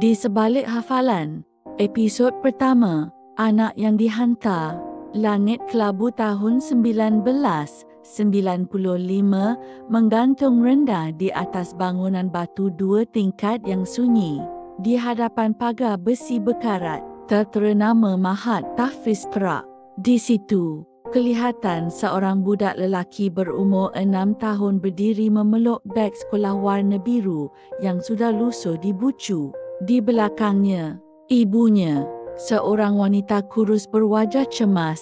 Di sebalik hafalan, episod pertama, Anak yang dihantar, Langit Kelabu tahun 1995 menggantung rendah di atas bangunan batu dua tingkat yang sunyi. Di hadapan pagar besi bekarat, tertera nama Mahat Tahfiz Perak. Di situ, kelihatan seorang budak lelaki berumur enam tahun berdiri memeluk beg sekolah warna biru yang sudah lusuh di bucu. Di belakangnya, ibunya, seorang wanita kurus berwajah cemas,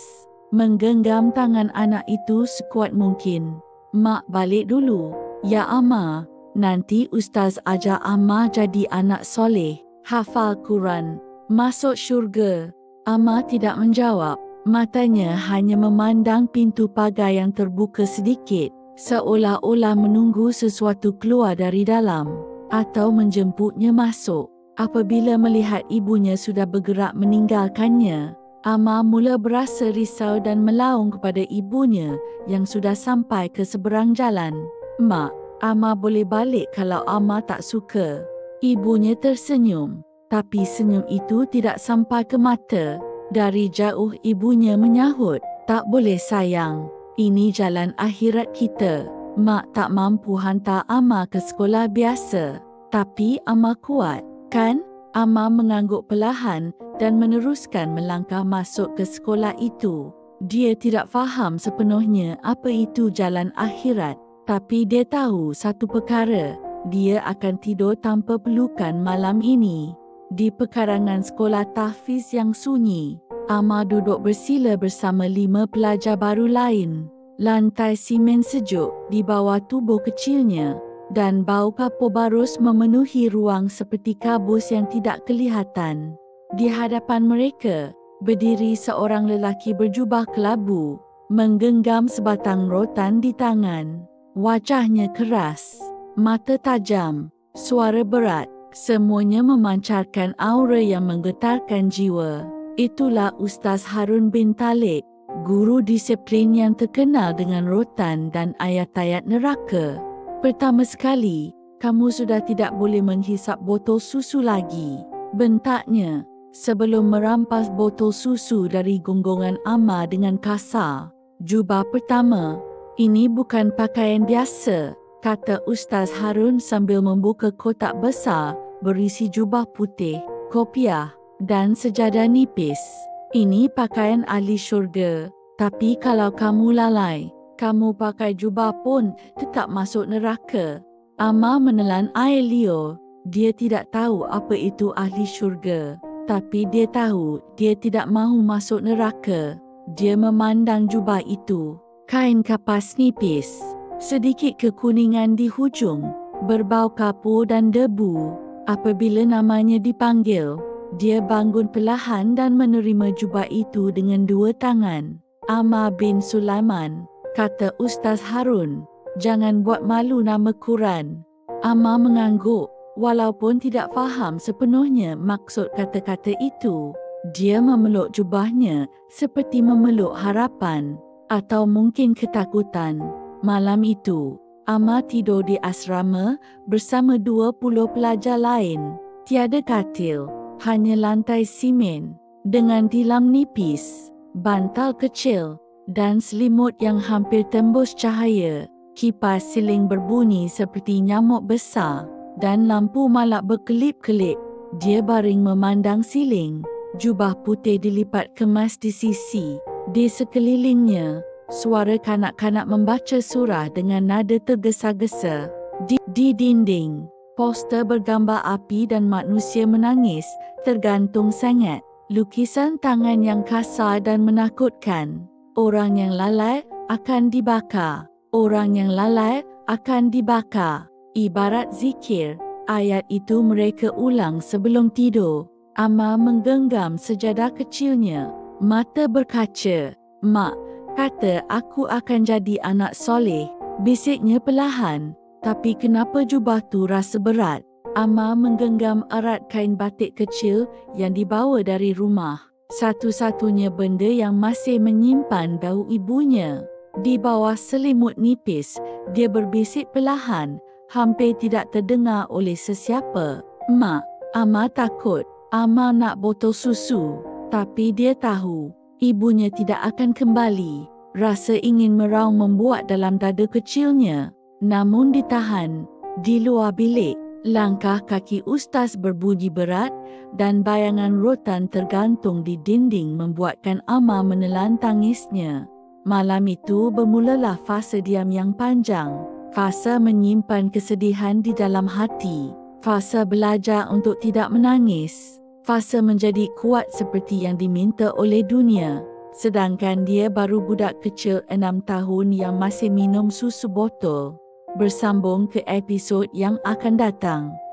menggenggam tangan anak itu sekuat mungkin. Mak balik dulu. Ya Amma, nanti Ustaz ajar Amma jadi anak soleh, hafal Quran, masuk syurga. Amma tidak menjawab. Matanya hanya memandang pintu pagar yang terbuka sedikit, seolah-olah menunggu sesuatu keluar dari dalam atau menjemputnya masuk. Apabila melihat ibunya sudah bergerak meninggalkannya, Amma mula berasa risau dan melaung kepada ibunya yang sudah sampai ke seberang jalan. Mak, Amma boleh balik kalau Amma tak suka. Ibunya tersenyum, tapi senyum itu tidak sampai ke mata. Dari jauh ibunya menyahut, tak boleh sayang. Ini jalan akhirat kita. Mak tak mampu hantar Amma ke sekolah biasa. Tapi Amma kuat, kan? Amma mengangguk perlahan dan meneruskan melangkah masuk ke sekolah itu. Dia tidak faham sepenuhnya apa itu jalan akhirat. Tapi dia tahu satu perkara, dia akan tidur tanpa pelukan malam ini di pekarangan sekolah tahfiz yang sunyi. Amma duduk bersila bersama lima pelajar baru lain. Lantai simen sejuk di bawah tubuh kecilnya dan bau kapur barus memenuhi ruang seperti kabus yang tidak kelihatan. Di hadapan mereka, berdiri seorang lelaki berjubah kelabu, menggenggam sebatang rotan di tangan. Wajahnya keras, mata tajam, suara berat Semuanya memancarkan aura yang menggetarkan jiwa. Itulah Ustaz Harun bin Talib, guru disiplin yang terkenal dengan rotan dan ayat-ayat neraka. Pertama sekali, kamu sudah tidak boleh menghisap botol susu lagi. Bentaknya, sebelum merampas botol susu dari gonggongan Amma dengan kasar. Jubah pertama, ini bukan pakaian biasa kata Ustaz Harun sambil membuka kotak besar berisi jubah putih, kopiah dan sejadah nipis. Ini pakaian ahli syurga. Tapi kalau kamu lalai, kamu pakai jubah pun tetap masuk neraka. Amma menelan air liur. Dia tidak tahu apa itu ahli syurga. Tapi dia tahu dia tidak mahu masuk neraka. Dia memandang jubah itu. Kain kapas nipis sedikit kekuningan di hujung, berbau kapur dan debu. Apabila namanya dipanggil, dia bangun perlahan dan menerima jubah itu dengan dua tangan. Amma bin Sulaiman, kata Ustaz Harun, jangan buat malu nama Quran. Amma mengangguk, walaupun tidak faham sepenuhnya maksud kata-kata itu. Dia memeluk jubahnya seperti memeluk harapan atau mungkin ketakutan. Malam itu, Amma tidur di asrama bersama 20 pelajar lain. Tiada katil, hanya lantai simen dengan tilam nipis, bantal kecil dan selimut yang hampir tembus cahaya. Kipas siling berbunyi seperti nyamuk besar dan lampu malap berkelip-kelip. Dia baring memandang siling. Jubah putih dilipat kemas di sisi. Di sekelilingnya, suara kanak-kanak membaca surah dengan nada tergesa-gesa. Di, di dinding, poster bergambar api dan manusia menangis tergantung sangat. Lukisan tangan yang kasar dan menakutkan. Orang yang lalai akan dibakar. Orang yang lalai akan dibakar. Ibarat zikir, ayat itu mereka ulang sebelum tidur. Amma menggenggam sejadah kecilnya. Mata berkaca. Mak, kata aku akan jadi anak soleh. Bisiknya perlahan, tapi kenapa jubah tu rasa berat? Amma menggenggam erat kain batik kecil yang dibawa dari rumah. Satu-satunya benda yang masih menyimpan bau ibunya. Di bawah selimut nipis, dia berbisik perlahan, hampir tidak terdengar oleh sesiapa. Mak, Ama takut. Ama nak botol susu. Tapi dia tahu, ibunya tidak akan kembali. Rasa ingin meraung membuat dalam dada kecilnya. Namun ditahan. Di luar bilik, langkah kaki ustaz berbunyi berat dan bayangan rotan tergantung di dinding membuatkan Ama menelan tangisnya. Malam itu bermulalah fase diam yang panjang. Fase menyimpan kesedihan di dalam hati. Fase belajar untuk tidak menangis. Fase menjadi kuat seperti yang diminta oleh dunia. Sedangkan dia baru budak kecil enam tahun yang masih minum susu botol. Bersambung ke episod yang akan datang.